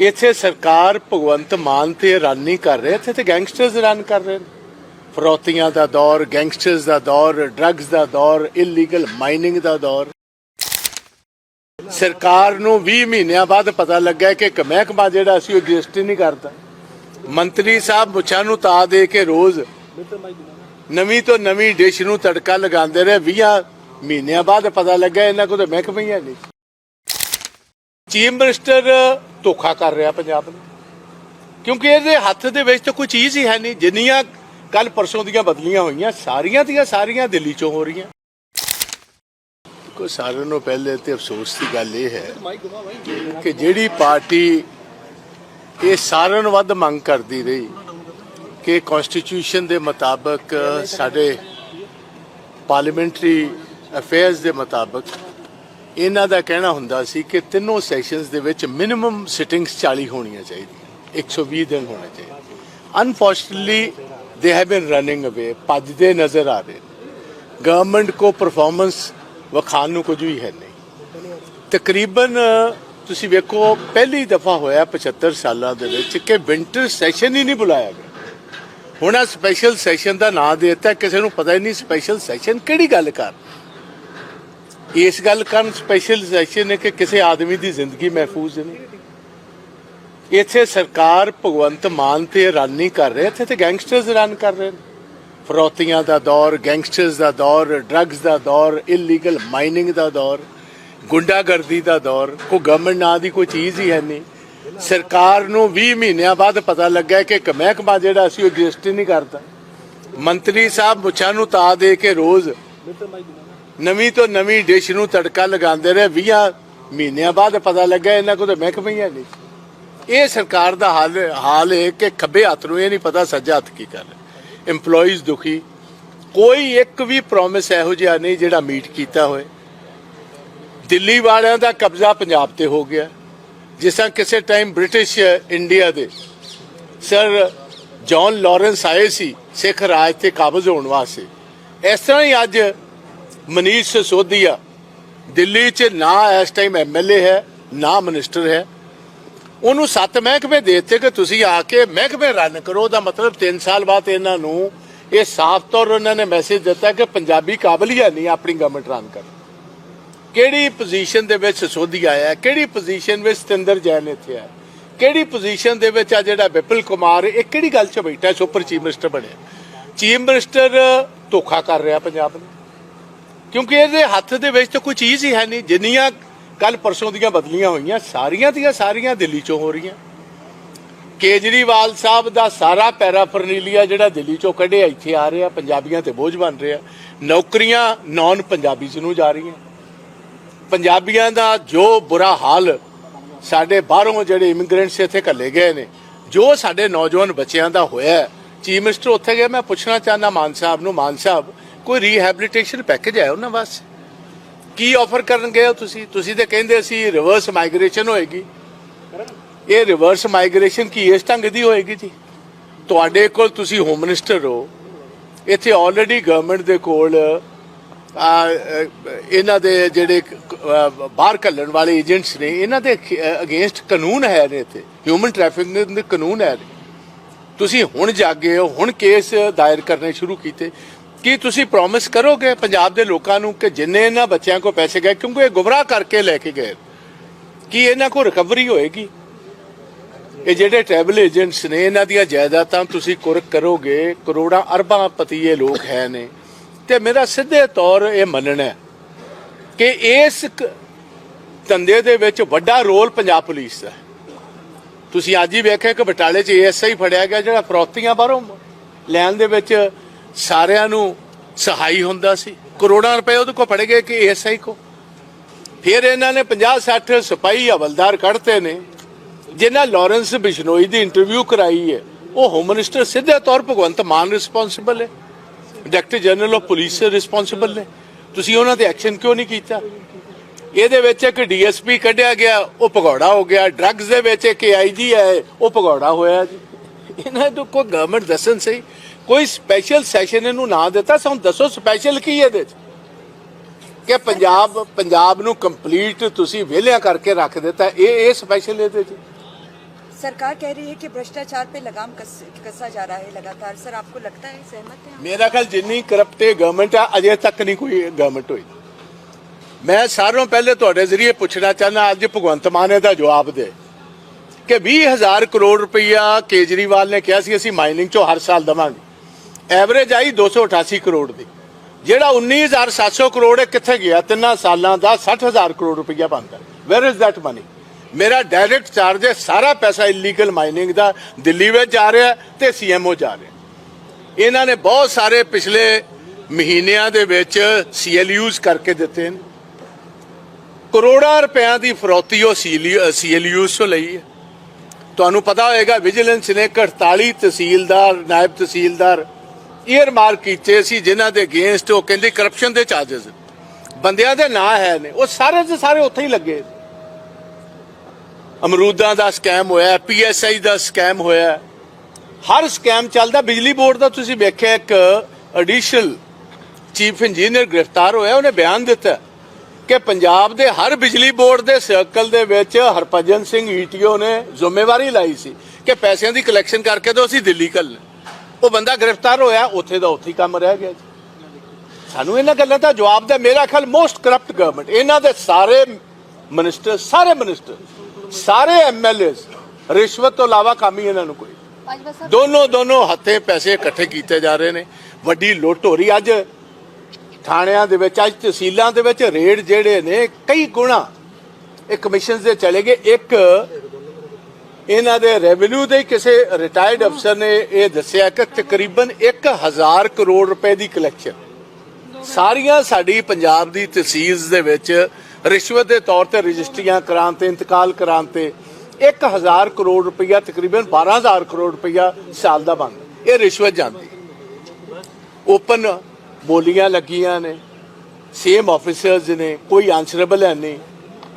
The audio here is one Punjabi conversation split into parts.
ਇੱਥੇ ਸਰਕਾਰ ਭਗਵੰਤ ਮਾਨ ਤੇ ਰਨ ਨਹੀਂ ਕਰ ਰਹੇ, ਇੱਥੇ ਤੇ ਗੈਂਗਸਟਰਸ ਰਨ ਕਰ ਰਹੇ ਨੇ। ਫਰੋਤੀਆਂ ਦਾ ਦੌਰ ਗੈਂਗਸਟਰਸ ਦਾ ਦੌਰ ਡਰੱਗਸ ਦਾ ਦੌਰ ਇਲੀਗਲ ਮਾਈਨਿੰਗ ਦਾ ਦੌਰ। ਸਰਕਾਰ ਨੂੰ 20 ਮਹੀਨਿਆਂ ਬਾਅਦ ਪਤਾ ਲੱਗਾ ਕਿ ਇੱਕ ਮਹਿਕਮਾ ਜਿਹੜਾ ਸੀ ਉਹ ਐਗਜ਼ਿਸਟ ਨਹੀਂ ਕਰਦਾ। ਮੰਤਰੀ ਸਾਹਿਬ ਮੁੱਛਾਂ ਨੂੰ ਤਾ ਦੇ ਕੇ ਰੋਜ਼ ਨਵੀਂ ਤੋਂ ਨਵੀਂ ਡਿਸ਼ ਨੂੰ ਤੜਕਾ ਲਗਾਉਂਦੇ ਰਹੇ। 20 ਮਹੀਨਿਆਂ ਬਾਅਦ ਪਤਾ ਲੱਗਾ ਇਹਨਾਂ ਕੋਲ ਤਾਂ ਮਹਿਕਮਾ ਹੀ ਨਹੀਂ। ਚੀਫ ਮਿਨਿਸਟਰ ਧੋਖਾ ਕਰ ਰਿਹਾ ਪੰਜਾਬ ਨੂੰ। ਕਿਉਂਕਿ ਇਹਦੇ ਹੱਥ ਦੇ ਵਿੱਚ ਤਾਂ ਕੋਈ ਚੀਜ਼ ਹੀ ਹੈ ਨਹੀਂ। ਜਿੰਨੀਆਂ ਕੱਲ ਪਰਸੋਂ ਦੀਆਂ ਬਦਲੀਆਂ ਹੋਈਆਂ, ਸਾਰੀਆਂ ਦੀਆਂ ਸਾਰੀਆਂ ਦਿੱਲੀ ਚੋਂ ਹੋ ਰਹੀਆਂ। ਕੋ ਸਾਰਿਆਂ ਨੂੰ ਪਹਿਲੇ ਤੇ ਅਫਸੋਸ ਦੀ ਗੱਲ ਇਹ ਹੈ ਕਿ ਜਿਹੜੀ ਪਾਰਟੀ ਇਹ ਸਾਰਿਆਂ ਨੂੰ ਵੱਧ ਮੰਗ ਕਰਦੀ ਰਹੀ ਕਿ ਕਨਸਟੀਟਿਊਸ਼ਨ ਦੇ ਮੁਤਾਬਕ ਸਾਡੇ ਪਾਰਲੀਮੈਂਟਰੀ ਅਫੇਅਰਸ ਦੇ ਮੁਤਾਬਕ ਇਹਨਾਂ ਦਾ ਕਹਿਣਾ ਹੁੰਦਾ ਸੀ ਕਿ ਤਿੰਨੋਂ ਸੈਸ਼ਨਸ ਦੇ ਵਿੱਚ ਮਿਨੀਮਮ ਸਿਟਿੰਗਸ 40 ਹੋਣੀਆਂ ਚਾਹੀਦੀਆਂ 120 ਦਿਨ ਹੋਣੇ ਚਾਹੀਦੇ। Unfortunately they have been running ਅਵੇ ਭੱਜਦੇ ਨਜ਼ਰ ਆ ਰਹੇ ਗਵਰਨਮੈਂਟ ਕੋ ਪਰਫਾਰਮੈਂਸ ਵਿਖਾਉਣ ਨੂੰ ਕੁਝ ਵੀ ਹੈ ਨਹੀਂ। ਤਕਰੀਬਨ, ਤੁਸੀਂ ਵੇਖੋ, ਪਹਿਲੀ ਦਫਾ ਹੋਇਆ 75 ਸਾਲਾਂ ਦੇ ਵਿੱਚ ਕਿ ਵਿੰਟਰ ਸੈਸ਼ਨ ਹੀ ਨਹੀਂ ਬੁਲਾਇਆ ਗਿਆ। ਹੁਣ ਆ ਸਪੈਸ਼ਲ ਸੈਸ਼ਨ ਦਾ ਨਾਂ ਦੇ ਦਿੱਤਾ, ਕਿਸੇ ਨੂੰ ਪਤਾ ਹੀ ਨਹੀਂ ਸਪੈਸ਼ਲ ਸੈਸ਼ਨ ਕਿਹੜੀ ਗੱਲ ਕਰ ਇਸ ਗੱਲ ਕਰਨ ਸਪੈਸ਼ਲ ਸੈਸ਼ਨ ਹੈ ਕਿ ਕਿਸੇ ਆਦਮੀ ਦੀ ਜ਼ਿੰਦਗੀ ਮਹਿਫੂਜ਼ ਨਹੀਂ। ਇੱਥੇ ਸਰਕਾਰ ਭਗਵੰਤ ਮਾਨ ਤੇ ਰਨ ਕਰ ਰਹੀ, ਇੱਥੇ ਤੇ ਗੈਂਗਸਟਰਸ ਰਨ ਕਰ ਰਹੇ ਨੇ। ਫਰੋਤੀਆਂ ਦਾ ਦੌਰ ਗੈਂਗਸਟਰਸ ਦਾ ਦੌਰ ਡਰੱਗਸ ਦਾ ਦੌਰ ਇਲੀਗਲ ਮਾਈਨਿੰਗ ਦਾ ਦੌਰ, ਗੁੰਡਾਗਰਦੀ ਦਾ ਦੌਰ ਕੋ ਗਵਰਨਮੈਂਟ ਨਾਂ ਦੀ ਕੋਈ ਚੀਜ਼ ਹੀ ਹੈ ਨਹੀਂ। ਸਰਕਾਰ ਨੂੰ 20 ਮਹੀਨਿਆਂ ਬਾਅਦ ਪਤਾ ਲੱਗਾ ਕਿ ਇੱਕ ਮਹਿਕਮਾ ਜਿਹੜਾ ਸੀ ਉਹ ਐਗਜ਼ਿਸਟ ਹੀ ਨਹੀਂ ਕਰਦਾ। ਮੰਤਰੀ ਸਾਹਿਬ ਮੁੱਛਾਂ ਨੂੰ ਤਾ ਦੇ ਕੇ ਰੋਜ਼ ਨਵੀਂ ਤੋਂ ਨਵੀਂ ਡਿਸ਼ ਨੂੰ ਤੜਕਾ ਲਗਾਉਂਦੇ ਰਹੇ 20 ਮਹੀਨਿਆਂ ਬਾਅਦ ਪਤਾ ਲੱਗਾ ਇਹਨਾਂ ਕੋਲ ਤਾਂ ਮਹਿਕਮਾ ਹੀ ਨਹੀਂ। ਇਹ ਸਰਕਾਰ ਦਾ ਹਾਲ ਹਾਲ ਹੈ ਕਿ ਖੱਬੇ ਹੱਥ ਨੂੰ ਇਹ ਨਹੀਂ ਪਤਾ ਸੱਜਾ ਹੱਥ ਕੀ ਕਰ ਰਿਹਾ। EMPLOYEES ਦੁਖੀ। ਕੋਈ ਇੱਕ ਵੀ ਪ੍ਰੋਮਿਸ ਇਹੋ ਜਿਹਾ ਨਹੀਂ ਜਿਹੜਾ ਮੀਟ ਕੀਤਾ ਹੋਏ। ਦਿੱਲੀ ਵਾਲਿਆਂ ਦਾ ਕਬਜ਼ਾ ਪੰਜਾਬ ਤੇ ਹੋ ਗਿਆ। ਜਿਸ ਤਰ੍ਹਾਂ ਕਿਸੇ ਟਾਈਮ ਬ੍ਰਿਟਿਸ਼ ਇੰਡੀਆ ਦੇ ਸਰ ਜੌਨ ਲਾਰੈਂਸ ਆਏ ਸੀ, ਸਿੱਖ ਰਾਜ ਤੇ ਕਾਬਜ਼ ਹੋਣ ਵਾਸਤੇ। ਇਸ ਤਰ੍ਹਾਂ ਹੀ ਅੱਜ ਮਨੀਸ਼ ਸਿਸੋਦੀਆ ਦਿੱਲੀ 'ਚ ਨਾ ਇਸ ਟਾਈਮ ਐਮਐਲਏ ਹੈ, ਨਾ ਮਿਨਿਸਟਰ ਹੈ। ਉਹਨੂੰ ਸੱਤ ਮਹਿਕਮੇ ਦੇ ਕਿ ਤੁਸੀਂ ਆ ਕੇ ਮਹਿਕਮੇ ਰਨ ਕਰੋ ਦਾ ਮਤਲਬ 3 ਸਾਲ ਬਾਅਦ ਇਹਨਾਂ ਨੂੰ ਇਹ ਸਾਫ਼ ਤੌਰ ਉਹਨਾਂ ਨੇ ਮੈਸੇਜ ਦਿੱਤਾ ਕਿ ਪੰਜਾਬੀ ਕਾਬਲੀਆ ਨਹੀਂ ਆਪਣੀ ਗਵਰਨਮੈਂਟ ਰਨ ਕਰਨ। ਕਿਹੜੀ ਪੋਜੀਸ਼ਨ ਦੇ ਵਿੱਚ ਸਿਸੋਦੀਆ ਆਇਆ ਕਿਹੜੀ ਪੋਜੀਸ਼ਨ ਵਿੱਚ ਸਤਿੰਦਰ ਜੈਨ ਇੱਥੇ ਆਇਆ ਕਿਹੜੀ ਪੋਜੀਸ਼ਨ ਦੇ ਵਿੱਚ ਆ ਜਿਹੜਾ ਵਿਪਲ ਕੁਮਾਰ, ਇਹ ਕਿਹੜੀ ਗੱਲ 'ਚ ਬੈਠਾ ਸੁਪਰ ਚੀਫ ਮਿਨਿਸਟਰ ਬਣਿਆ। ਚੀਫ ਮਿਨਿਸਟਰ ਧੋਖਾ ਕਰ ਰਿਹਾ ਪੰਜਾਬ ਨੂੰ। ਕਿਉਂਕਿ ਇਹਦੇ ਹੱਥ ਦੇ ਵਿੱਚ ਤਾਂ ਕੋਈ ਚੀਜ਼ ਹੀ ਹੈ ਨਹੀਂ। ਜਿੰਨੀਆਂ ਕੱਲ ਪਰਸੋਂ ਦੀਆਂ ਬਦਲੀਆਂ ਹੋਈਆਂ, ਸਾਰੀਆਂ ਦੀਆਂ ਸਾਰੀਆਂ ਦਿੱਲੀ ਚੋਂ ਹੋ ਰਹੀਆਂ। ਕੇਜਰੀਵਾਲ ਸਾਹਿਬ ਦਾ ਸਾਰਾ ਪੈਰਾਫਰਨੀਲੀਆ ਜਿਹੜਾ ਦਿੱਲੀ ਚੋਂ ਕੱਢਿਆ, ਇੱਥੇ ਆ ਰਿਹਾ, ਪੰਜਾਬੀਆਂ ਤੇ ਬੋਝ ਬਣ ਰਿਹਾ। ਨੌਕਰੀਆਂ ਨਾਨ ਪੰਜਾਬੀ ਚ ਨੂੰ ਜਾ ਰਹੀਆਂ। ਪੰਜਾਬੀਆਂ ਦਾ ਜੋ ਬੁਰਾ ਹਾਲ ਸਾਡੇ ਬਾਹਰੋਂ ਜਿਹੜੇ ਇਮੀਗ੍ਰੈਂਟਸ ਇੱਥੇ ਘੱਲੇ ਗਏ ਨੇ, ਜੋ ਸਾਡੇ ਨੌਜਵਾਨ ਬੱਚਿਆਂ ਦਾ ਹੋਇਆ ਚੀਫ ਮਿਨਿਸਟਰ ਉੱਥੇ ਗਿਆ, ਮੈਂ ਪੁੱਛਣਾ ਚਾਹੁੰਦਾ ਮਾਨ ਸਾਹਿਬ ਨੂੰ, ਮਾਨ ਸਾਹਿਬ ਕੋਈ ਰੀਹੈਬਿਲਿਟੇਸ਼ਨ ਪੈਕੇਜ ਹੈ ਉਹਨਾਂ ਵਾਸਤੇ? ਕੀ ਆਫਰ ਕਰਨ ਹੋ ਤੁਸੀਂ? ਤੁਸੀਂ ਤੇ ਕਹਿੰਦੇ ਸੀ ਰਿਵਰਸ ਮਾਈਗ੍ਰੇਸ਼ਨ ਹੋਏਗੀ। ਇਹ ਰਿਵਰਸ ਮਾਈਗ੍ਰੇਸ਼ਨ ਕੀ ਇਸ ਢੰਗ ਦੀ ਹੋਏਗੀ ਜੀ? ਤੁਹਾਡੇ ਕੋਲ ਤੁਸੀਂ ਹੋਮ ਮਿਨਿਸਟਰ ਹੋ। ਇੱਥੇ ਆਲਰੇਡੀ ਗਵਰਨਮੈਂਟ ਦੇ ਕੋਲ ਇਹਨਾਂ ਦੇ ਜਿਹੜੇ ਬਾਹਰ ਕੱਲਣ ਵਾਲੇ ਏਜੰਟਸ ਨੇ, ਇਹਨਾਂ ਦੇ ਅਗੇਂਸਟ ਕਾਨੂੰਨ ਹੈ ਨੇ ਇੱਥੇ। ਹਿਊਮਨ ਟ੍ਰੈਫਿਕਿੰਗ ਦੇ ਕਾਨੂੰਨ ਹੈ। ਨੇ ਤੁਸੀਂ ਹੁਣ ਜਾਗੇ ਹੋ, ਹੁਣ ਕੇਸ ਦਾਇਰ ਕਰਨੇ ਸ਼ੁਰੂ ਕੀਤੇ। ਕੀ ਤੁਸੀਂ ਪ੍ਰੋਮਿਸ ਕਰੋਗੇ ਪੰਜਾਬ ਦੇ ਲੋਕਾਂ ਨੂੰ ਕਿ ਜਿੰਨੇ ਇਹਨਾਂ ਬੱਚਿਆਂ ਕੋ ਪੈਸੇ ਗਏ, ਕਿਉਂਕਿ ਇਹ ਗੁੰਮਰਾਹ ਕਰਕੇ ਲੈ ਕੇ ਗਏ, ਕੀ ਇਹਨਾਂ ਕੋ ਰਿਕਵਰੀ ਹੋਏਗੀ? ਇਹ ਜਿਹੜੇ ਟਰੈਵਲ ਏਜੰਟਸ ਨੇ, ਇਹਨਾਂ ਦੀਆਂ ਜਾਇਦਾਦਾਂ ਤੁਸੀਂ ਕੁਰਕ ਕਰੋਗੇ, ਕਰੋੜਾਂ ਅਰਬਾਂ ਪਤੀਏ ਲੋਕ ਹੈ ਨੇ। ਤੇ ਮੇਰਾ ਸਿੱਧੇ ਤੌਰ ਇਹ ਮੰਨਣਾ ਹੈ ਕਿ ਇਸ ਧੰਦੇ ਦੇ ਵਿੱਚ ਵੱਡਾ ਰੋਲ ਪੰਜਾਬ ਪੁਲਿਸ ਦਾ ਤੁਸੀਂ ਅੱਜ ਹੀ ਵੇਖਿਆ ਕਿ ਬਟਾਲੇ 'ਚ ਏਐਸਆਈ ਫੜਿਆ ਗਿਆ, ਜਿਹੜਾ ਫਰੋਤੀਆਂ ਬਾਹਰੋਂ ਲੈਣ ਦੇ ਵਿੱਚ ਸਾਰਿਆਂ ਨੂੰ ਸਹਾਈ ਹੁੰਦਾ ਸੀ। ਕਰੋੜਾਂ ਰੁਪਏ ਉਹਦੇ ਕੋ ਫੜੇ ਗਏ ਕਿ ਏਐਸਆਈ ਕੋ ਫਿਰ ਇਹਨਾਂ ਨੇ 50 60 ਸਿਪਾਹੀ ਹਵਲਦਾਰ ਕੱਢਤੇ ਨੇ। ਜਿਨ੍ਹਾਂ ਲਾਰੈਂਸ ਬਿਸ਼ਨੋਈ ਦੀ ਇੰਟਰਵਿਊ ਕਰਾਈ ਹੈ। ਉਹ ਹੋਮ ਮਿਨਿਸਟਰ ਸਿੱਧੇ ਤੌਰ ਭਗਵੰਤ ਮਾਨ ਰਿਸਪੌਂਸਿਬਲ ਹੈ। Director general of police responsible ਨੇ। ਤੁਸੀਂ ਉਹਨਾਂ ਤੇ ਐਕਸ਼ਨ ਕਿਉਂ ਨਹੀਂ ਕੀਤਾ? ਇਹਦੇ ਵਿੱਚ ਇੱਕ ਡੀਐਸਪੀ ਕੱਢਿਆ ਗਿਆ, ਉਹ ਭਗੌੜਾ ਹੋ ਗਿਆ। ਡਰੱਗਸ ਦੇ ਵਿੱਚ ਇੱਕ ਆਈਜੀ ਹੈ, ਉਹ ਭਗੌੜਾ ਹੋਇਆ ਜੀ। ਇਹਨਾਂ ਨੂੰ ਕੋਈ ਗਵਰਨਮੈਂਟ ਦੱਸਣ ਸਹੀ? ਕੋਈ ਸਪੈਸ਼ਲ ਸੈਸ਼ਨ ਇਹਨੂੰ ਨਾ ਦਿੱਤਾ ਸਾਨੂੰ ਦੱਸੋ ਸਪੈਸ਼ਲ ਕੀ ਹੈ ਇਹਦੇ ਚ ਕਿ ਪੰਜਾਬ ਪੰਜਾਬ ਨੂੰ ਕੰਪਲੀਟ ਤੁਸੀਂ ਵਿਹਲਿਆਂ ਕਰਕੇ ਰੱਖ ਦਿੱਤਾ ਇਹ ਇਹ ਸਪੈਸ਼ਲ ਇਹਦੇ ਚ सरकार कह रही है कि भ्रष्टाचार पे लगाम कस, कसा जा रहा है लगातार सर आपको लगता है सहमत है आप? ਮੇਰਾ ਖਿਆਲ ਜਿੰਨੀ ਕਰਪਟ ਇਹ ਗਵਰਨਮੈਂਟ ਆ ਅਜੇ ਤੱਕ ਨਹੀਂ ਕੋਈ ਗਵਰਨਮੈਂਟ ਹੋਈ ਮੈਂ ਸਾਰਿਆਂ ਨੂੰ ਪਹਿਲੇ ਤੁਹਾਡੇ ਜ਼ਰੀਏ ਪੁੱਛਣਾ ਚਾਹੁੰਦਾ ਅੱਜ ਭਗਵੰਤ ਮਾਨ ਇਹਦਾ ਜਵਾਬ ਦੇ ਕਿ 20000 ਕਰੋੜ ਰੁਪਈਆ ਕੇਜਰੀਵਾਲ ਨੇ ਕਿਹਾ ਸੀ ਅਸੀਂ ਮਾਈਨਿੰਗ ਚੋਂ ਹਰ ਸਾਲ ਦਵਾਂਗੇ ਐਵਰੇਜ ਆਈ 288 ਕਰੋੜ ਦੀ। ਜਿਹੜਾ 19700 ਕਰੋੜ ਹੈ ਕਿੱਥੇ ਗਿਆ? ਤਿੰਨਾਂ ਸਾਲਾਂ ਦਾ 60000 ਕਰੋੜ ਰੁਪਈਆ ਬਣਦਾ। ਵੇਅਰ ਇਜ਼ ਦੈਟ ਮਨੀ ਮੇਰਾ ਡਾਇਰੈਕਟ ਚਾਰਜ ਹੈ, ਸਾਰਾ ਪੈਸਾ ਇਲੀਗਲ ਮਾਈਨਿੰਗ ਦਾ। ਦਿੱਲੀ ਵਿੱਚ ਜਾ ਰਿਹਾ ਤੇ ਸੀਐਮਓ ਜਾ ਰਿਹਾ। ਇਹਨਾਂ ਨੇ ਬਹੁਤ ਸਾਰੇ ਪਿਛਲੇ ਮਹੀਨਿਆਂ ਦੇ ਵਿੱਚ ਸੀਐਲਯੂਜ਼ ਕਰਕੇ ਦਿੱਤੇ ਨੇ। ਕਰੋੜਾਂ ਰੁਪਿਆਂ ਦੀ ਫਰੋਤੀ ਉਹ ਸੀਐਲਯੂਜ਼ ਤੋਂ ਲਈ ਹੈ। ਤੁਹਾਨੂੰ ਪਤਾ ਹੋਏਗਾ, ਵਿਜੀਲੈਂਸ ਨੇ 48 ਤਹਿਸੀਲਦਾਰ, ਨਾਇਬ ਤਹਿਸੀਲਦਾਰ ਈਅਰ ਮਾਰਕ ਕੀਤੇ ਸੀ, ਜਿਨ੍ਹਾਂ ਦੇ ਅਗੇਂਸਟ ਉਹ ਕਹਿੰਦੇ ਕਰਪਸ਼ਨ ਦੇ ਚਾਰजेस ਬੰਦਿਆਂ ਦੇ ਨਾਂ ਹੈ ਨੇ, ਉਹ ਸਾਰੇ ਦੇ ਸਾਰੇ ਉੱਥੇ ਹੀ ਲੱਗੇ। ਅਮਰੂਦਾਂ ਦਾ ਸਕੈਮ ਹੋਇਆ ਪੀਐਸਆਈ ਦਾ ਸਕੈਮ ਹੋਇਆ। ਹਰ ਸਕੈਮ ਚੱਲਦਾ, ਬਿਜਲੀ ਬੋਰਡ ਦਾ ਤੁਸੀਂ ਵੇਖਿਆ ਇੱਕ ਐਡੀਸ਼ਨਲ ਚੀਫ ਇੰਜੀਨੀਅਰ ਗ੍ਰਿਫਤਾਰ ਹੋਇਆ, ਉਹਨੇ ਬਿਆਨ ਦਿੱਤਾ ਕਿ ਪੰਜਾਬ ਦੇ ਹਰ ਬਿਜਲੀ ਬੋਰਡ ਦੇ ਸਰਕਲ ਦੇ ਵਿੱਚ ਹਰਭਜਨ ਸਿੰਘ ਈਟੀਓ ਨੇ ਜ਼ਿੰਮੇਵਾਰੀ ਲਾਈ ਸੀ ਕਿ ਪੈਸਿਆਂ ਦੀ ਕਲੈਕਸ਼ਨ ਕਰਕੇ ਦੋ ਅਸੀਂ ਦਿੱਲੀ ਕੱਲ ਉਹ ਬੰਦਾ ਗ੍ਰਿਫਤਾਰ ਹੋਇਆ ਉੱਥੇ ਦਾ ਉੱਥੇ ਕੰਮ ਰਹਿ ਗਿਆ ਸਾਨੂੰ ਇਹਨਾਂ ਗੱਲਾਂ ਦਾ ਜਵਾਬ ਦਾ ਮੇਰਾ ਖਿਆਲ ਮੋਸਟ ਕਰਪਟ ਗਵਰਨਮੈਂਟ ਇਹਨਾਂ ਦੇ ਸਾਰੇ ਮਿਨਿਸਟਰ ਸਾਰੇ ਮਿਨਿਸਟਰ ਸਾਰੇ ਐਮਐਲਏਸ ਰਿਸ਼ਵਤ ਤੋਂ ਇਲਾਵਾ ਕੰਮ ਹੀ ਇਹਨਾਂ ਨੂੰ ਕੋਈ ਦੋਨੋਂ ਦੋਨੋਂ ਹੱਥੇ ਪੈਸੇ ਇਕੱਠੇ ਕੀਤੇ ਜਾ ਰਹੇ ਨੇ। ਵੱਡੀ ਲੁੱਟ ਹੋ ਰਹੀ ਅੱਜ। ਥਾਣਿਆਂ ਦੇ ਵਿੱਚ ਅੱਜ ਤਹਿਸੀਲਾਂ ਦੇ ਵਿੱਚ ਰੇਡ ਜਿਹੜੇ ਨੇ ਕਈ ਗੁਣਾ ਇਹ ਕਮਿਸ਼ਨਸ ਦੇ ਚਲੇ ਗਏ। ਇੱਕ ਇਹਨਾਂ ਦੇ ਰੈਵਨਿਊ ਦੇ ਕਿਸੇ ਰਿਟਾਇਰਡ ਅਫਸਰ ਨੇ ਇਹ ਦੱਸਿਆ ਕਿ ਤਕਰੀਬਨ 1000 ਕਰੋੜ ਰੁਪਏ ਦੀ ਕਲੈਕਸ਼ਨ ਸਾਰੀਆਂ ਸਾਡੀ ਪੰਜਾਬ ਦੀ ਤਹਿਸੀਲਸ ਦੇ ਵਿੱਚ ਰਿਸ਼ਵਤ ਦੇ ਤੌਰ ਤੇ ਰਜਿਸਟਰੀਆਂ ਕਰਾਂ ਤੇ, ਇੰਤਕਾਲ ਕਰਾਂ ਤੇ 1000 ਕਰੋੜ ਰੁਪਈਆ, ਤਕਰੀਬਨ 12000 ਕਰੋੜ ਰੁਪਈਆ ਸਾਲ ਦਾ ਬਣਦਾ ਇਹ ਰਿਸ਼ਵਤ ਜਾਂਦੀ। ਓਪਨ ਬੋਲੀਆਂ ਲੱਗੀਆਂ ਨੇ। ਸੇਮ ਆਫੀਸਰਸ ਨੇ, ਕੋਈ ਆਨਸਰੇਬਲ ਹੈ ਨਹੀਂ।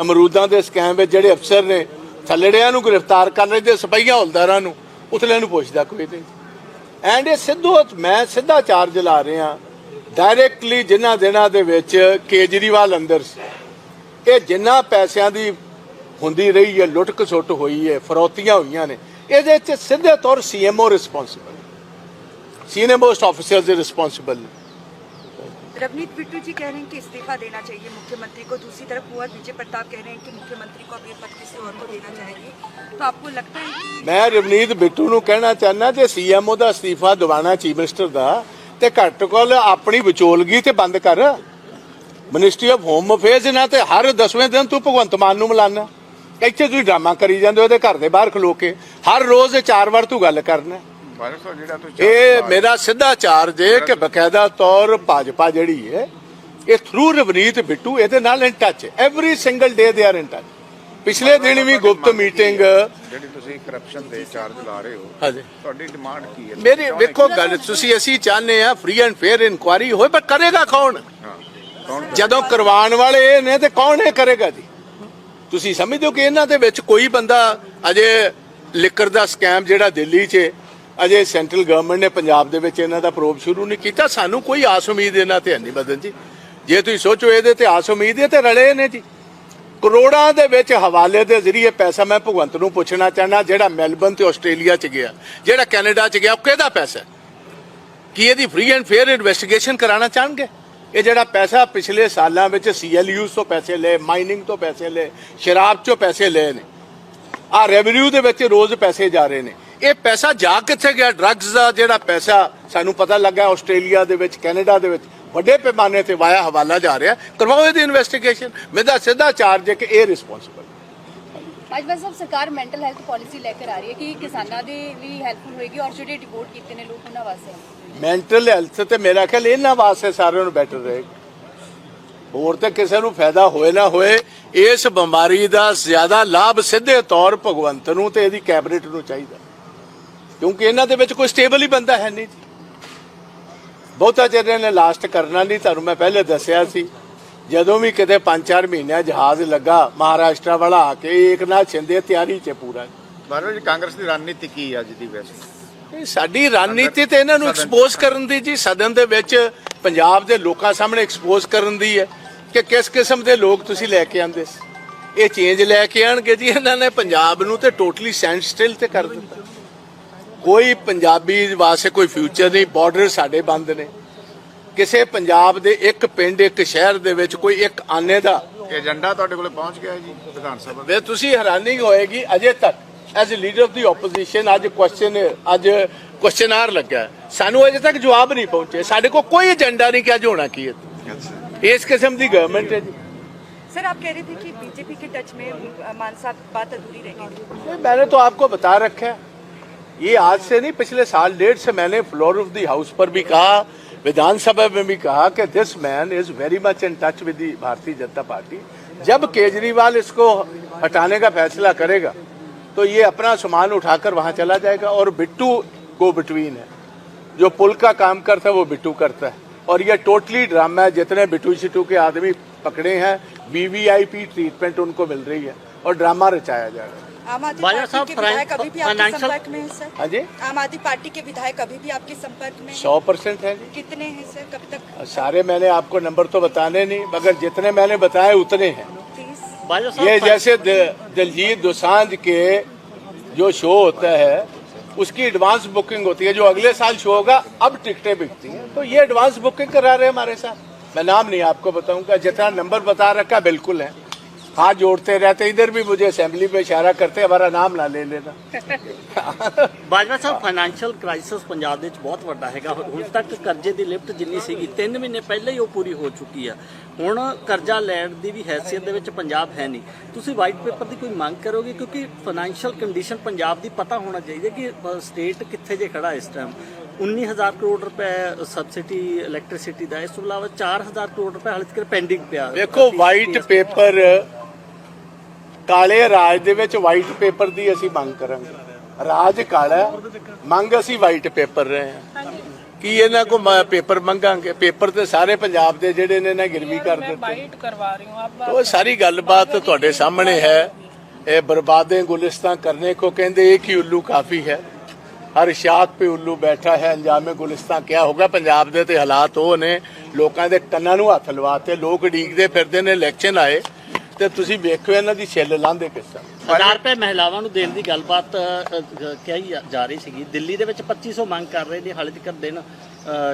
ਅਮਰੂਦਾਂ ਦੇ ਸਕੈਮ ਵਿੱਚ ਜਿਹੜੇ ਅਫਸਰ ਨੇ ਥੱਲੜਿਆਂ ਨੂੰ ਗ੍ਰਿਫਤਾਰ ਕਰ ਰਹੇ ਤੇ ਸਿਪਾਹੀਆਂ ਹੌਲਦਾਰਾਂ ਨੂੰ ਉਤਲਿਆਂ ਨੂੰ ਪੁੱਛਦਾ ਕੋਈ ਨਹੀਂ ਐਂਡ ਇਹ ਸਿੱਧੂ, ਮੈਂ ਸਿੱਧਾ ਚਾਰਜ ਲਾ ਰਿਹਾ ਡਾਇਰੈਕਟਲੀ ਜਿਨ੍ਹਾਂ ਦਿਨਾਂ ਦੇ ਵਿੱਚ ਕੇਜਰੀਵਾਲ ਅੰਦਰ ਸੀ। ਇਹ ਜਿੰਨਾ ਪੈਸਿਆਂ ਦੀ ਹੁੰਦੀ ਰਹੀ ਹੈ ਲੁੱਟ ਖਸੁੱਟ ਹੋਈ ਹੈ, ਫਰੋਤੀਆਂ ਹੋਈਆਂ ਨੇ, ਇਹਦੇ ਚ ਸਿੱਧੇ ਤੌਰ CMO responsible senior most officers ਦੇ ਰਿਸਪੌਂਸਿਬਲ रवनीत बिट्टू जी कह रहे हैं कि इस्तीफा देना चाहिए मुख्यमंत्री को दूसरी तरफ कुंवर विजय प्रताप कह रहे हैं कि मुख्यमंत्री को अब ये पद किसी और को देना चाहिए तो आपको लगता है कि ਮੈਂ ਰਵਨੀਤ ਬਿੱਟੂ ਨੂੰ ਕਹਿਣਾ ਚਾਹੁੰਦਾ ਜੇ ਸੀਐਮਓ ਦਾ ਅਸਤੀਫਾ ਦਿਵਾਣਾ ਚੀਫ ਮਿਨਿਸਟਰ ਦਾ ਤੇ ਘੱਟ ਕੋਲ ਆਪਣੀ ਵਿਚੋਲਗੀ ਤੇ ਬੰਦ ਕਰ ਮਿਨਿਸਟਰੀ ਆਫ ਹੋਮ ਅਫੇਅਰਸ ਨਾਲ ਤੇ ਹਰ 10ਵੇਂ ਦਿਨ ਤੂੰ ਭਗਵੰਤ ਮਾਨ ਨੂੰ ਮਿਲਾਨਾ ਇੱਥੇ ਤੁਸੀਂ ਡਰਾਮਾ ਕਰੀ ਜਾਂਦੇ ਹੋ ਉਹਦੇ ਘਰ ਦੇ ਬਾਹਰ ਖਲੋ ਕੇ ਹਰ ਰੋਜ਼ ਚਾਰ ਵਾਰ ਤੂੰ ਗੱਲ ਕਰਨਾ ਭਾਰਤ ਸਾਹਿਬ ਜਿਹੜਾ ਤੁਸੀਂ ਇਹ ਮੇਰਾ ਸਿੱਧਾ ਚਾਰਜ ਹੈ ਕਿ ਬਕਾਇਦਾ ਤੌਰ ਭਾਜਪਾ ਜਿਹੜੀ ਹੈ ਇਹ ਥਰੂ ਰਵਨੀਤ ਬਿੱਟੂ ਇਹਦੇ ਨਾਲ in touch every single day they are in touch ਪਿਛਲੇ ਦਿਨ ਵੀ ਗੁਪਤ ਮੀਟਿੰਗ ਜਿਹੜੀ ਤੁਸੀਂ ਕਰਪਸ਼ਨ ਦੇ ਚਾਰਜ ਲਾ ਰਹੇ ਹੋ ਹਾਂਜੀ। ਤੁਹਾਡੀ ਡਿਮਾਂਡ ਕੀ ਹੈ? ਮੇਰੀ ਵੇਖੋ ਗੱਲ ਤੁਸੀਂ ਅਸੀਂ ਚਾਹੁੰਦੇ ਆ ਫ੍ਰੀ ਐਂਡ ਫੇਅਰ ਇਨਕੁਆਰੀ ਹੋਏ ਪਰ ਕਰੇਗਾ ਕੌਣ? ਹਾਂ ਕੌਣ ਜਦੋਂ ਕਰਵਾਉਣ ਵਾਲੇ ਇਹ ਨੇ ਤੇ ਕੌਣ ਇਹ ਕਰੇਗਾ ਜੀ? ਤੁਸੀਂ ਸਮਝਦੇ ਹੋ ਕਿ ਇਹਨਾਂ ਦੇ ਵਿੱਚ ਕੋਈ ਬੰਦਾ ਅਜੇ ਲਿਕਰ ਦਾ ਸਕੈਮ ਜਿਹੜਾ ਦਿੱਲੀ 'ਚ ਅਜੇ ਸੈਂਟਰਲ ਗਵਰਨਮੈਂਟ ਨੇ ਪੰਜਾਬ ਦੇ ਵਿੱਚ ਇਹਨਾਂ ਦਾ ਪ੍ਰੋਬ ਸ਼ੁਰੂ ਨਹੀਂ ਕੀਤਾ। ਸਾਨੂੰ ਕੋਈ ਆਸ ਉਮੀਦ ਇਹਨਾਂ ਤੇ ਨਹੀਂ ਬਦਨ ਜੀ। ਜੇ ਤੁਸੀਂ ਸੋਚੋ ਇਹਦੇ ਤੇ ਆਸ ਉਮੀਦ ਹੈ ਤੇ ਰਲੇ ਨੇ ਜੀ। ਕਰੋੜਾਂ ਦੇ ਵਿੱਚ ਹਵਾਲੇ ਦੇ ਜ਼ਰੀਏ ਪੈਸਾ ਮੈਂ ਭਗਵੰਤ ਨੂੰ ਪੁੱਛਣਾ ਚਾਹਨਾ, ਜਿਹੜਾ ਮੈਲਬਨ ਤੇ ਆਸਟ੍ਰੇਲੀਆ 'ਚ ਗਿਆ, ਜਿਹੜਾ ਕੈਨੇਡਾ 'ਚ ਗਿਆ, ਉਹ ਕਿਹਦਾ ਪੈਸਾ ਕੀ ਇਹਦੀ ਫ੍ਰੀ ਐਂਡ ਫੇਅਰ ਇਨਵੈਸਟੀਗੇਸ਼ਨ ਕਰਾਉਣਾ ਚਾਹਣਗੇ? ਇਹ ਜਿਹੜਾ ਪੈਸਾ ਪਿਛਲੇ ਸਾਲਾਂ ਵਿੱਚ ਸੀਐਲਯੂਸ ਤੋਂ ਪੈਸੇ ਲਏ ਮਾਈਨਿੰਗ ਤੋਂ ਪੈਸੇ ਲਏ, ਸ਼ਰਾਬ ਚੋਂ ਪੈਸੇ ਲਏ ਨੇ ਆ ਰੈਵਨਿਊ ਦੇ ਵਿੱਚ ਰੋਜ਼ ਪੈਸੇ ਜਾ ਰਹੇ ਨੇ। ਇਹ ਪੈਸਾ ਜਾ ਕਿੱਥੇ ਗਿਆ? ਡਰੱਗਸ ਦਾ ਜਿਹੜਾ ਪੈਸਾ ਸਾਨੂੰ ਪਤਾ ਲੱਗਾ ਆਸਟ੍ਰੇਲੀਆ ਦੇ ਵਿੱਚ ਕੈਨੇਡਾ ਦੇ ਵਿੱਚ ਵੱਡੇ ਪੈਮਾਨੇ ਤੇ ਵਾਇਆ ਹਵਾਲਾ ਜਾ ਰਿਹਾ। ਕਰਵਾਓ ਇਹਦੀ ਇਨਵੈਸਟੀਗੇਸ਼ਨ ਮੇਰਾ ਸਿੱਧਾ ਚਾਰਜ ਹੈ ਕਿ ਇਹ ਰਿਸਪੌਂਸਿਬਲ ਬਾਜਵਾ ਸਾਹਿਬ ਸਰਕਾਰ ਮੈਂਟਲ ਹੈਲਥ ਪਾਲਿਸੀ ਲੈ ਕੇ ਆ ਰਹੀ ਹੈ ਕਿ ਕਿਸਾਨਾਂ ਦੇ ਲਈ ਹੈਲਪਫੁਲ ਹੋਏਗੀ ਔਰ ਜਿਹੜੇ ਡਿਪੋਰਟ ਕੀਤੇ ਨੇ ਲੋਕ ਉਹਨਾਂ ਵਾਸਤੇ ਮੈਂਟਲ ਹੈਲਥ ਤੇ ਮੇਰਾ ਖਿਆਲ ਇਹਨਾਂ ਵਾਸਤੇ ਸਾਰਿਆਂ ਨੂੰ ਬੈਟਰ ਰਹੇਗਾ ਹੋਰ ਤੇ ਕਿਸੇ ਨੂੰ ਫਾਇਦਾ ਹੋਏ ਨਾ ਹੋਏ ਇਸ ਬਿਮਾਰੀ ਦਾ ਜ਼ਿਆਦਾ ਲਾਭ ਸਿੱਧੇ ਤੌਰ ਭਗਵੰਤ ਨੂੰ ਤੇ ਇਹਦੀ ਕੈਬਨਿਟ ਨੂੰ ਚਾਹੀਦਾ। ਕਿਉਂਕਿ ਇਹਨਾਂ ਦੇ ਵਿੱਚ ਕੋਈ ਸਟੇਬਲ ਹੀ ਬੰਦਾ ਹੈ ਨਹੀਂ ਜੀ। ਬਹੁਤਾ ਚਿਰ ਇਹਨੇ ਲਾਸਟ ਕਰਨਾ ਨਹੀਂ ਤੁਹਾਨੂੰ ਮੈਂ ਪਹਿਲੇ ਦੱਸਿਆ ਸੀ। ਜਦੋਂ ਵੀ ਕਿਤੇ 5-4 ਮਹੀਨਿਆਂ ਜਹਾਜ਼ ਲੱਗਾ ਮਹਾਰਾਸ਼ਟਰ ਵਾਲਾ ਆ ਕੇ ਏਕਨਾਥ ਸ਼ਿੰਦੇ ਤਿਆਰੀ 'ਚ ਪੂਰਾ। ਭਾਰਤ ਜੀ ਕਾਂਗਰਸ ਦੀ ਰਣਨੀਤੀ ਕੀ ਅੱਜ ਦੀ ਵੈਸੇ? ਸਾਡੀ ਰਣਨੀਤੀ ਤੇ ਇਹਨਾਂ ਨੂੰ ਐਕਸਪੋਜ਼ ਕਰਨ ਦੀ ਜੀ ਸਦਨ ਦੇ ਵਿੱਚ ਪੰਜਾਬ ਦੇ ਲੋਕਾਂ ਸਾਹਮਣੇ ਐਕਸਪੋਜ਼ ਕਰਨ ਦੀ ਹੈ ਕਿ ਕਿਸ ਕਿਸਮ ਦੇ ਲੋਕ ਤੁਸੀਂ ਲੈ ਕੇ ਆਂਦੇ ਸੀ। ਇਹ ਚੇਂਜ ਲੈ ਕੇ ਆਣਗੇ ਜੀ ਇਹਨਾਂ ਨੇ ਪੰਜਾਬ ਨੂੰ ਤੇ ਟੋਟਲੀ ਸਟੈਂਡ ਸਟਿਲ ਤੇ ਕਰ ਦਿੱਤਾ। ਕੋਈ ਪੰਜਾਬੀ ਵਾਸਤੇ ਕੋਈ ਫਿਊਚਰ ਨਹੀਂ ਬਾਰਡਰ ਸਾਡੇ ਬੰਦ ਨੇ ਕਿਸੇ ਪੰਜਾਬ ਦੇ ਇੱਕ ਪਿੰਡ ਇੱਕ ਸ਼ਹਿਰ ਦੇ ਵਿੱਚ ਕੋਈ ਇੱਕ ਆਨੇ ਦਾ ਏਜੰਡਾ ਤੁਹਾਡੇ ਕੋਲੇ ਪਹੁੰਚ ਗਿਆ ਹੈ ਜੀ ਵਿਧਾਨ ਸਭਾ ਦਾ ਵੇ ਤੁਸੀਂ ਹੈਰਾਨੀ ਹੋਏਗੀ ਅਜੇ ਤੱਕ as a leader of the opposition ਅੱਜ ਕੁਐਸਚਨ ਅੱਜ ਕੁਐਸਚਨਾਰ ਲੱਗਾ ਹੈ। ਸਾਨੂੰ ਅਜੇ ਤੱਕ ਜਵਾਬ ਨਹੀਂ ਪਹੁੰਚੇ ਸਾਡੇ ਕੋਲ ਕੋਈ ਏਜੰਡਾ ਨਹੀਂ ਕਿ ਅੱਜ ਹੋਣਾ ਕੀ ਹੈ ਇਸ ਕਿਸਮ ਦੀ ਗਵਰਨਮੈਂਟ ਹੈ ਜੀ सर आप कह रहे थे कि बीजेपी के टच में अ, मान साहब बात अधूरी रह गई थी नहीं, मैंने तो आपको बता रखा है ये आज से नहीं, पिछले साल डेढ़ से मैंने फ्लोर ऑफ़ दी हाउस पर भी कहा, विधानसभा में भी कहा कि this man is very much in touch with Bharatiya Janata Party. जब केजरीवाल इसको हटाने का फैसला करेगा तो ये अपना सामान उठाकर वहाँ चला जाएगा और बिट्टू गो बिटवीन है। जो पुल का काम करता है, वो बिट्टू करता है। और ये टोटली ड्रामा है, जितने बिट्टू शिटू के आदमी पकड़े हैं वीवीआईपी ट्रीटमेंट उनको मिल रही है और ड्रामा रचाया जा रहा है। आम आदमी पार्टी के विधायक अभी भी आपके संपर्क में है सर? हाँ जी। आम आदमी पार्टी के विधायक अभी भी आपके संपर्क में सौ परसेंट है जी। कितने हैं सर? कब तक? सारे मैंने आपको नंबर तो बताने नहीं मगर जितने मैंने बताए उतने हैं। ये जैसे दिलजीत दोसांझ के जो शो होता है उसकी एडवांस बुकिंग होती है जो अगले साल शो होगा अब टिकटें बिकती हैं। तो ये एडवांस बुकिंग करा रहे हैं हमारे साथ। मैं नाम नहीं आपको बताऊँगा जितना नंबर बता रखा बिल्कुल है। हाथ जोड़ते रहते इधर भी मुझे असेंबली में इशारा करते हमारा नाम ना ले लेना ਬਾਜਵਾ ਸਾਹਿਬ ਫਾਈਨੈਂਸ਼ੀਅਲ ਕ੍ਰਾਈਸਿਸ ਪੰਜਾਬ ਦੇ ਵਿੱਚ ਬਹੁਤ ਵੱਡਾ ਹੈਗਾ ਹੁਣ ਤੱਕ ਕਰਜ਼ੇ ਦੀ ਲਿਫਟ ਜਿੰਨੀ ਸੀਗੀ 3 ਮਹੀਨੇ ਪਹਿਲਾਂ ਹੀ ਉਹ ਪੂਰੀ ਹੋ ਚੁੱਕੀ ਆ ਹੁਣ ਕਰਜ਼ਾ ਲੈਣ ਦੀ ਵੀ ਹੈਸੀਅਤ ਦੇ ਵਿੱਚ ਪੰਜਾਬ ਹੈ ਨਹੀਂ ਤੁਸੀਂ ਵਾਈਟ ਪੇਪਰ ਦੀ ਕੋਈ ਮੰਗ ਕਰੋਗੇ ਕਿਉਂਕਿ ਫਾਈਨੈਂਸ਼ੀਅਲ ਕੰਡੀਸ਼ਨ ਪੰਜਾਬ ਦੀ ਪਤਾ ਹੋਣਾ ਚਾਹੀਦਾ ਕਿ ਸਟੇਟ ਕਿੱਥੇ ਜੇ ਖੜਾ ਇਸ ਟਾਈਮ 19000 ਕਰੋੜ ਰੁਪਏ ਸਬਸਿਡੀ ਇਲੈਕਟ੍ਰਿਸਿਟੀ ਦਾ ਇਸ ਤੋਂ ਇਲਾਵਾ 4000 ਕਰੋੜ ਰੁਪਏ ਹਾਲੇ ਤੱਕ ਪੈਂਡਿੰਗ ਪਿਆ ਦੇਖੋ ਵਾਈਟ ਪੇਪਰ ਕਾਲੇ ਰਾਜ ਦੇ ਵਿੱਚ ਵਾਈਟ ਪੇਪਰ ਦੀ ਅਸੀਂ ਮੰਗ ਕਰਾਂਗੇ। ਰਾਜ ਕਾਲਾ ਮੰਗ ਅਸੀਂ ਵਾਈਟ ਪੇਪਰ ਰਹੇ ਹਾਂ। ਕੀ ਇਹਨਾਂ ਕੋ ਪੇਪਰ ਮੰਗਾਂਗੇ? ਪੇਪਰ ਤੇ ਸਾਰੇ ਪੰਜਾਬ ਦੇ ਜਿਹੜੇ ਨੇ ਨਾ ਗਿਰਵੀ ਕਰ ਦਿੱਤੇ। ਉਹ ਸਾਰੀ ਗੱਲਬਾਤ ਤੁਹਾਡੇ ਸਾਹਮਣੇ ਹੈ। ਇਹ ਬਰਬਾਦੇ ਗੁਲਿਸਤਾਂ ਕਰਨੇ ਕੋ ਕਹਿੰਦੇ ਇੱਕ ਹੀ ਉੱਲੂ ਕਾਫੀ ਹੈ। ਹਰ ਸ਼ਾਖ ਪੇ ਉੱਲੂ ਬੈਠਾ ਹੈ ਅੰਜਾਮੇ ਗੁਲਿਸਤਾਂ ਕਿਆ ਹੋਗਾ? ਪੰਜਾਬ ਦੇ ਤੇ ਹਾਲਾਤ ਉਹ ਨੇ ਲੋਕਾਂ ਦੇ ਕੰਨਾਂ ਨੂੰ ਹੱਥ ਲਵਾਤੇ ਲੋਕ ਡੀਕਦੇ ਫਿਰਦੇ ਨੇ ਇਲੈਕਸ਼ਨ ਆਏ। ਤੇ ਤੁਸੀਂ ਵੇਖੋ ਇਹਨਾਂ ਦੀ ਛਿੱਲ ਲਾਂਦੇ ਕਿਸ ਤਰ੍ਹਾਂ। ਹਜ਼ਾਰ ਰੁਪਏ ਮਹਿਲਾਵਾਂ ਨੂੰ ਦੇਣ ਦੀ ਗੱਲਬਾਤ ਕਹੀ ਜਾ- ਜਾ ਰਹੀ ਸੀਗੀ। ਦਿੱਲੀ ਦੇ ਵਿੱਚ 2500 ਮੰਗ ਕਰ ਰਹੇ ਨੇ ਹਾਲੇ ਤੱਕ ਦਿਨ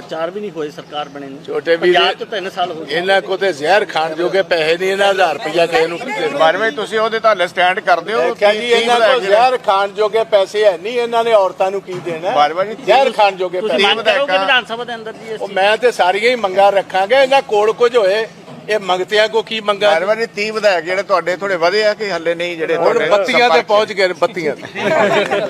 ਚਾਰ ਵੀ ਨਹੀਂ ਹੋਏ ਸਰਕਾਰ ਬਣੇ ਨੂੰ। ਛੋਟੇ ਵੀਰ- ਪੰਜਾਬ 'ਚ 3 ਸਾਲ ਹੋ ਗਏ। ਇਹਨਾਂ ਕੋ ਤੇ ਜ਼ਹਿਰ ਖਾਣ ਜੋਗੇ ਪੈਸੇ ਨਹੀਂ ਇਹਨਾਂ 1000 ਰੁਪਇਆ ਕਿਸੇ ਨੂੰ ਬਾਰਵੇਂ ਤੁਸੀਂ ਉਹਦੇ ਤਾਂ ਸਟੈਂਡ ਕਰਦੇ ਹੋ ਮੈਂ ਕਿਹਾ ਜੀ ਇਹਨਾਂ ਕੋ ਜ਼ਹਿਰ ਖਾਣ ਜੋਗੇ ਪੈਸੇ ਹੈ ਨਹੀਂ ਇਹਨਾਂ ਨੇ ਔਰਤਾਂ ਨੂੰ ਕੀ ਦੇਣਾ? ਬਾਰ-ਬਾਰ ਜੀ, ਜ਼ਹਿਰ ਖਾਣ ਜੋਗੇ ਪੈਸੇ। ਵਿਧਾਨ ਸਭਾ ਦੇ ਅੰਦਰ ਜੀ ਉਹ ਮੈਂ ਤੇ ਸਾਰੀਆਂ ਹੀ ਮੰਗਾਂ ਰੱਖਾਂਗੇ ਇਹਨਾਂ ਕੋਲ ਕੁਝ ਹੋਏ। ਇਹ ਮੰਗਤਿਆਂ ਕੋ ਕੀ ਮੰਗਾ ਬਾਰਵੇਂ 30 ਵਿਧਾਇਕ ਜਿਹੜੇ ਤੁਹਾਡੇ ਥੋੜੇ ਵਧੇ ਆ ਕਿ ਹੱਲੇ ਨਹੀਂ ਜਿਹੜੇ ਹੁਣ ਤੁਹਾਡੇ ਬੱਤੀਆਂ ਤੇ? ਪਹੁੰਚ ਗਏ ਨੇ, ਬੱਤੀਆਂ ਤੇ